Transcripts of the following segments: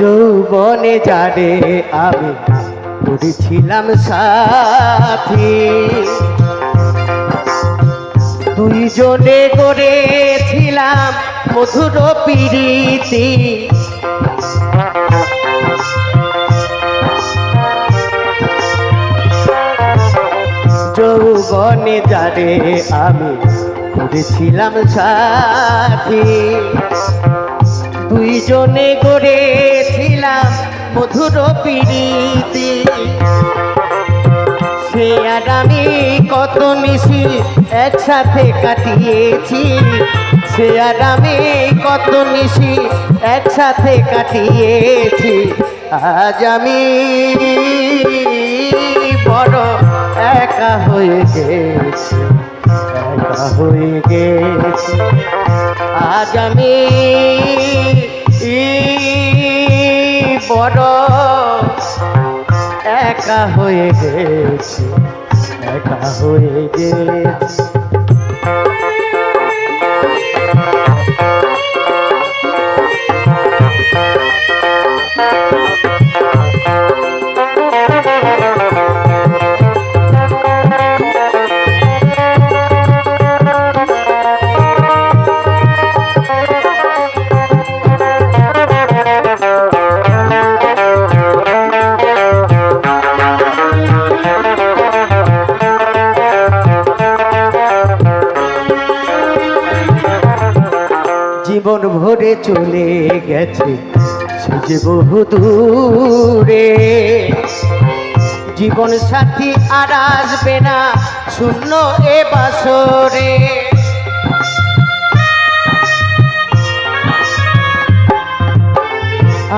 যৌবনে যারে আমি করেছিলাম সাথী। দুইজনে গড়েছিলাম মধুর পিরিতি। যৌবনে যারে আমি করেছিলাম সাথী। দুইজনে গড়েছিলাম মধুর পিড়িতে সে আর আমি কত নিশি একসাথে কাটিয়েছি। সে আর আমি কত নিশি একসাথে কাটিয়েছি। আজ আমি বড় একা হয়ে গেছি, একা হয়ে গেছি। আজ আমি বড় একা হয়ে গেছি একা হয়ে গেছি। ভরে চলে গেছে, সে বহু দূরে। জীবন সাথী আর আসবে না শূন্য এ বাসরে।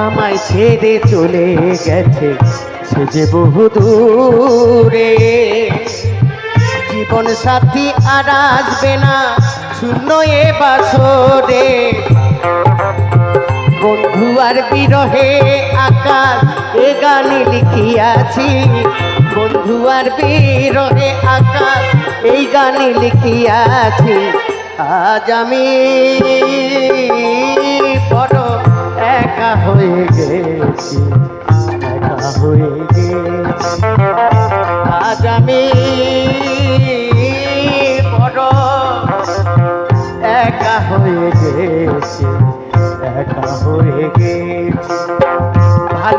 আমায় ছেড়ে চলে গেছে, সে যে বহু দূরে। জীবন সাথী আর আসবে না শূন্য এ বাসরে। বন্ধু আর বিরহে আকাশ, এ গানে লিখিয়াছি। বন্ধু আর বিরহে আকাশ, এই গানে লিখিয়াছি। আজ আমি বড় একা হয়ে গেছি, একা হয়ে গেছি।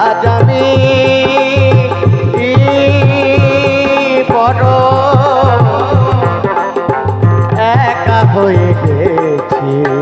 আজ আমি একা হয়ে গেছি।